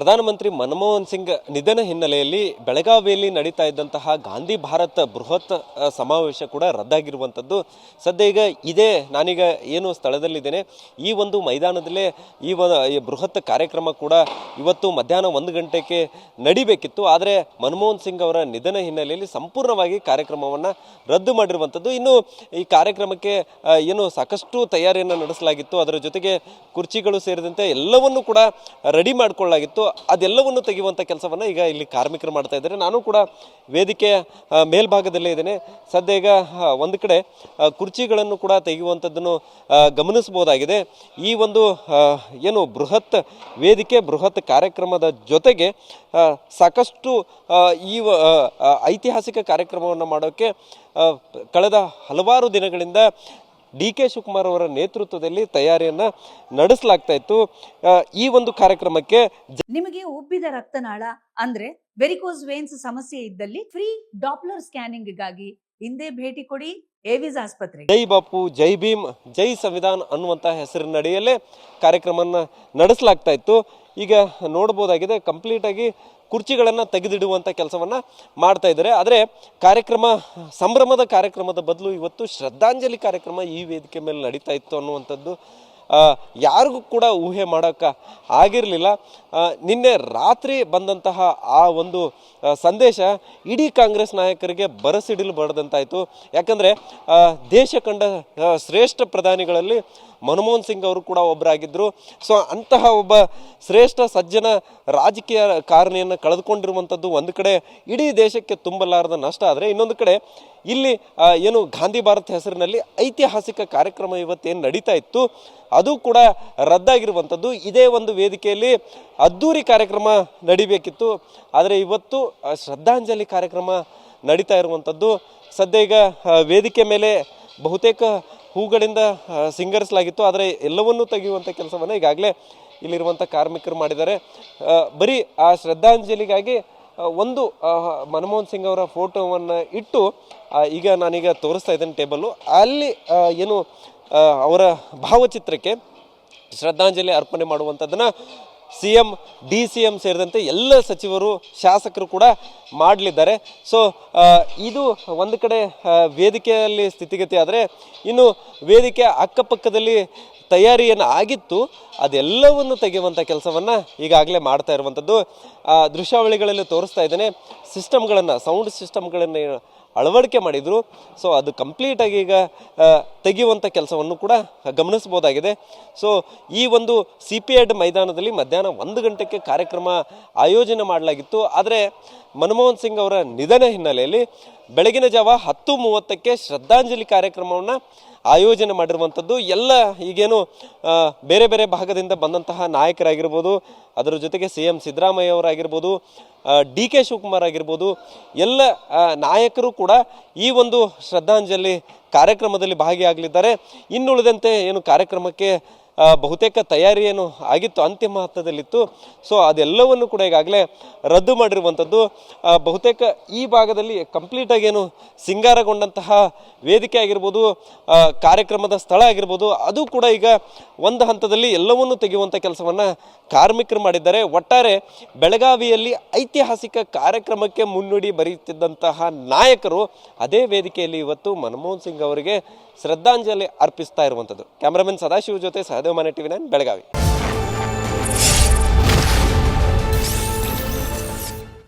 ಪ್ರಧಾನಮಂತ್ರಿ ಮನಮೋಹನ್ ಸಿಂಗ್ ನಿಧನ ಹಿನ್ನೆಲೆಯಲ್ಲಿ ಬೆಳಗಾವಿಯಲ್ಲಿ ನಡೀತಾ ಇದ್ದಂತಹ ಗಾಂಧಿ ಭಾರತ್ ಬೃಹತ್ ಸಮಾವೇಶ ಕೂಡ ರದ್ದಾಗಿರುವಂಥದ್ದು. ಸದ್ಯ ಈಗ ಇದೇ, ನಾನೀಗ ಏನು ಸ್ಥಳದಲ್ಲಿದ್ದೇನೆ, ಈ ಒಂದು ಮೈದಾನದಲ್ಲೇ ಈ ಬೃಹತ್ ಕಾರ್ಯಕ್ರಮ ಕೂಡ ಇವತ್ತು ಮಧ್ಯಾಹ್ನ ಒಂದು ಗಂಟೆಗೆ ನಡಿಬೇಕಿತ್ತು. ಆದರೆ ಮನಮೋಹನ್ ಸಿಂಗ್ ಅವರ ನಿಧನ ಹಿನ್ನೆಲೆಯಲ್ಲಿ ಸಂಪೂರ್ಣವಾಗಿ ಕಾರ್ಯಕ್ರಮವನ್ನು ರದ್ದು ಮಾಡಿರುವಂಥದ್ದು. ಇನ್ನು ಈ ಕಾರ್ಯಕ್ರಮಕ್ಕೆ ಏನು ಸಾಕಷ್ಟು ತಯಾರಿಯನ್ನು ನಡೆಸಲಾಗಿತ್ತು. ಅದರ ಜೊತೆಗೆ ಕುರ್ಚಿಗಳು ಸೇರಿದಂತೆ ಎಲ್ಲವನ್ನು ಕೂಡ ರೆಡಿ ಮಾಡಿಕೊಳ್ಳಲಾಗಿತ್ತು. ಅದೆಲ್ಲವನ್ನು ತೆಗೆಯುವಂಥ ಕೆಲಸವನ್ನು ಈಗ ಇಲ್ಲಿ ಕಾರ್ಮಿಕರು ಮಾಡ್ತಾ ಇದ್ದಾರೆ. ನಾನು ಕೂಡ ವೇದಿಕೆಯ ಮೇಲ್ಭಾಗದಲ್ಲೇ ಇದ್ದೇನೆ. ಸದ್ಯ ಈಗ ಒಂದು ಕಡೆ ಕುರ್ಚಿಗಳನ್ನು ಕೂಡ ತೆಗೆಯುವಂಥದ್ದನ್ನು ಗಮನಿಸಬಹುದಾಗಿದೆ. ಈ ಒಂದು ಏನು ಬೃಹತ್ ವೇದಿಕೆ, ಬೃಹತ್ ಕಾರ್ಯಕ್ರಮದ ಜೊತೆಗೆ ಸಾಕಷ್ಟು ಈ ಐತಿಹಾಸಿಕ ಕಾರ್ಯಕ್ರಮವನ್ನು ಮಾಡೋಕ್ಕೆ ಕಳೆದ ಹಲವಾರು ದಿನಗಳಿಂದ ಡಿ ಕೆ ಶಿವಕುಮಾರ್ ಅವರ ನೇತೃತ್ವದಲ್ಲಿ ತಯಾರಿಯನ್ನ ನಡೆಸಲಾಗ್ತಾ ಇತ್ತು. ಈ ಒಂದು ಕಾರ್ಯಕ್ರಮಕ್ಕೆ ನಿಮಗೆ ಉಬ್ಬಿದ ರಕ್ತನಾಳ ಅಂದ್ರೆ ವೆರಿಕೋಸ್ ವೇನ್ಸ್ ಸಮಸ್ಯೆ ಇದ್ದಲ್ಲಿ ಫ್ರೀ ಡಾಪ್ಲರ್ ಸ್ಕ್ಯಾನಿಂಗ್ಗಾಗಿ ಹಿಂದೆ ಭೇಟಿ ಕೊಡಿ ಏವಿಸ್ ಆಸ್ಪತ್ರೆ ಜೈ ಬಾಪು ಜೈ ಭೀಮ್ ಜೈ ಸಂವಿಧಾನ್ ಅನ್ನುವಂತಹ ಹೆಸರಿನಡಿಯಲ್ಲೇ ಕಾರ್ಯಕ್ರಮನ ನಡೆಸಲಾಗ್ತಾ ಇತ್ತು. ಈಗ ನೋಡ್ಬೋದಾಗಿದೆ ಕಂಪ್ಲೀಟ್ ಆಗಿ ಕುರ್ಚಿಗಳನ್ನು ತೆಗೆದಿಡುವಂಥ ಕೆಲಸವನ್ನು ಮಾಡ್ತಾ ಇದ್ದಾರೆ. ಆದರೆ ಕಾರ್ಯಕ್ರಮ, ಸಂಭ್ರಮದ ಕಾರ್ಯಕ್ರಮದ ಬದಲು ಇವತ್ತು ಶ್ರದ್ಧಾಂಜಲಿ ಕಾರ್ಯಕ್ರಮ ಈ ವೇದಿಕೆ ಮೇಲೆ ನಡೀತಾ ಇತ್ತು ಅನ್ನುವಂಥದ್ದು ಯಾರಿಗೂ ಕೂಡ ಊಹೆ ಮಾಡೋಕ್ಕೆ ಆಗಿರಲಿಲ್ಲ. ನಿನ್ನೆ ರಾತ್ರಿ ಬಂದಂತಹ ಆ ಒಂದು ಸಂದೇಶ ಇಡೀ ಕಾಂಗ್ರೆಸ್ ನಾಯಕರಿಗೆ ಬರಸಿಡಿಲು ಬಡ್ದಂತಾಯಿತು. ಯಾಕಂದರೆ ದೇಶ ಕಂಡ ಶ್ರೇಷ್ಠ ಪ್ರಧಾನಿಗಳಲ್ಲಿ ಮನಮೋಹನ್ ಸಿಂಗ್ ಅವರು ಕೂಡ ಒಬ್ಬರಾಗಿದ್ದರು ಸೊ ಅಂತಹ ಒಬ್ಬ ಶ್ರೇಷ್ಠ ಸಜ್ಜನ ರಾಜಕೀಯ ಕಾರಣಿಯನ್ನು ಕಳೆದುಕೊಂಡಿರುವಂಥದ್ದು ಒಂದು ಕಡೆ ಇಡೀ ದೇಶಕ್ಕೆ ತುಂಬಲಾರದ ನಷ್ಟ. ಆದರೆ ಇನ್ನೊಂದು ಕಡೆ ಇಲ್ಲಿ ಏನು ಗಾಂಧಿ ಭಾರತ್ ಹೆಸರಿನಲ್ಲಿ ಐತಿಹಾಸಿಕ ಕಾರ್ಯಕ್ರಮ ಇವತ್ತೇನು ನಡೀತಾ ಇತ್ತು, ಅದು ಕೂಡ ರದ್ದಾಗಿರುವಂಥದ್ದು ಇದೇ ಒಂದು ವೇದಿಕೆಯಲ್ಲಿ ಅದ್ಧೂರಿ ಕಾರ್ಯಕ್ರಮ ನಡಿಬೇಕಿತ್ತು. ಆದರೆ ಇವತ್ತು ಶ್ರದ್ಧಾಂಜಲಿ ಕಾರ್ಯಕ್ರಮ ನಡೀತಾ ಇರುವಂಥದ್ದು ಸದ್ಯ ಈಗ ವೇದಿಕೆ ಮೇಲೆ ಬಹುತೇಕ ಹೂಗಳಿಂದ ಸಿಂಗರಿಸಲಾಗಿತ್ತು. ಆದರೆ ಎಲ್ಲವನ್ನೂ ತೆಗೆಯುವಂಥ ಕೆಲಸವನ್ನು ಈಗಾಗಲೇ ಇಲ್ಲಿರುವಂಥ ಕಾರ್ಮಿಕರು ಮಾಡಿದ್ದಾರೆ. ಬರೀ ಆ ಶ್ರದ್ಧಾಂಜಲಿಗಾಗಿ ಒಂದು ಮನಮೋಹನ್ ಸಿಂಗ್ ಅವರ ಫೋಟೋವನ್ನು ಇಟ್ಟು ಈಗ ನಾನೀಗ ತೋರಿಸ್ತಾ ಇದ್ದೇನೆ ಟೇಬಲ್ಲು. ಅಲ್ಲಿ ಏನು ಅವರ ಭಾವಚಿತ್ರಕ್ಕೆ ಶ್ರದ್ಧಾಂಜಲಿ ಅರ್ಪಣೆ ಮಾಡುವಂಥದ್ದನ್ನು C M D C M ಸೇರಿದಂತೆ ಎಲ್ಲ ಸಚಿವರು, ಶಾಸಕರು ಕೂಡ ಮಾಡಲಿದ್ದಾರೆ. ಸೊ ಇದು ಒಂದು ಕಡೆ ವೇದಿಕೆಯಲ್ಲಿ ಸ್ಥಿತಿಗತಿ ಆದರೆ, ಇನ್ನು ವೇದಿಕೆ ಅಕ್ಕಪಕ್ಕದಲ್ಲಿ ತಯಾರಿಯನ್ನು ಆಗಿತ್ತು. ಅದೆಲ್ಲವನ್ನು ತೆಗೆಯುವಂಥ ಕೆಲಸವನ್ನು ಈಗಾಗಲೇ ಮಾಡ್ತಾ ಇರುವಂಥದ್ದು ದೃಶ್ಯಾವಳಿಗಳಲ್ಲಿ ತೋರಿಸ್ತಾ ಇದ್ದೇನೆ. ಸಿಸ್ಟಮ್ಗಳನ್ನು ಸೌಂಡ್ ಸಿಸ್ಟಮ್ಗಳನ್ನು ಅಳವಡಿಕೆ ಮಾಡಿದರು. ಸೊ ಅದು ಕಂಪ್ಲೀಟಾಗಿ ಈಗ ತೆಗೆಯುವಂಥ ಕೆಲಸವನ್ನು ಕೂಡ ಗಮನಿಸ್ಬೋದಾಗಿದೆ ಸೊ ಈ ಒಂದು ಸಿ ಪಿ ಎಡ್ ಮೈದಾನದಲ್ಲಿ ಮಧ್ಯಾಹ್ನ ಒಂದು ಗಂಟೆಗೆ ಕಾರ್ಯಕ್ರಮ ಆಯೋಜನೆ ಮಾಡಲಾಗಿತ್ತು. ಆದರೆ, ಮನಮೋಹನ್ ಸಿಂಗ್ ಅವರ ನಿಧನ ಹಿನ್ನೆಲೆಯಲ್ಲಿ ಬೆಳಗಿನ ಜಾವ ಹತ್ತು ಮೂವತ್ತಕ್ಕೆ ಶ್ರದ್ಧಾಂಜಲಿ ಕಾರ್ಯಕ್ರಮವನ್ನು ಆಯೋಜನೆ ಮಾಡಿರುವಂಥದ್ದು. ಎಲ್ಲ ಈಗೇನು ಬೇರೆ ಬೇರೆ ಭಾಗದಿಂದ ಬಂದಂತಹ ನಾಯಕರಾಗಿರ್ಬೋದು, ಅದರ ಜೊತೆಗೆ ಸಿ ಎಂ ಸಿದ್ದರಾಮಯ್ಯ ಅವರಾಗಿರ್ಬೋದು ಡಿ ಕೆ ಶಿವಕುಮಾರ್ ಆಗಿರ್ಬೋದು, ಎಲ್ಲ ನಾಯಕರು ಕೂಡ ಈ ಒಂದು ಶ್ರದ್ಧಾಂಜಲಿ ಕಾರ್ಯಕ್ರಮದಲ್ಲಿ ಭಾಗಿಯಾಗಲಿದ್ದಾರೆ. ಇನ್ನುಳಿದಂತೆ ಏನು ಕಾರ್ಯಕ್ರಮಕ್ಕೆ ಬಹುತೇಕ ತಯಾರಿ ಏನು ಆಗಿತ್ತು, ಅಂತಿಮ ಹಂತದಲ್ಲಿತ್ತು. ಸೊ ಅದೆಲ್ಲವನ್ನು ಕೂಡ ಈಗಾಗಲೇ ರದ್ದು ಮಾಡಿರುವಂಥದ್ದು. ಬಹುತೇಕ ಈ ಭಾಗದಲ್ಲಿ ಕಂಪ್ಲೀಟಾಗಿ ಏನು ಸಿಂಗಾರಗೊಂಡಂತಹ ವೇದಿಕೆ ಆಗಿರ್ಬೋದು ಕಾರ್ಯಕ್ರಮದ ಸ್ಥಳ ಆಗಿರ್ಬೋದು, ಅದು ಕೂಡ ಈಗ ಒಂದು ಹಂತದಲ್ಲಿ ಎಲ್ಲವನ್ನೂ ತೆಗೆಯುವಂಥ ಕೆಲಸವನ್ನು ಕಾರ್ಮಿಕರು ಮಾಡಿದ್ದಾರೆ. ಒಟ್ಟಾರೆ ಬೆಳಗಾವಿಯಲ್ಲಿ ಐತಿಹಾಸಿಕ ಕಾರ್ಯಕ್ರಮಕ್ಕೆ ಮುನ್ನುಡಿ ಬರೆಯುತ್ತಿದ್ದಂತಹ ನಾಯಕರು, ಅದೇ ವೇದಿಕೆಯಲ್ಲಿ ಇವತ್ತು ಮನಮೋಹನ್ ಸಿಂಗ್ ಅವರಿಗೆ ಶ್ರದ್ಧಾಂಜಲಿ ಅರ್ಪಿಸ್ತಾ ಇರುವಂಥದ್ದು. ಕ್ಯಾಮ್ರಾಮನ್ ಸದಾಶಿವ ಜೊತೆ ಸಹದೇವ ಮನೆ ಟಿವಿ ನೈನ್ ಬೆಳಗಾವಿ.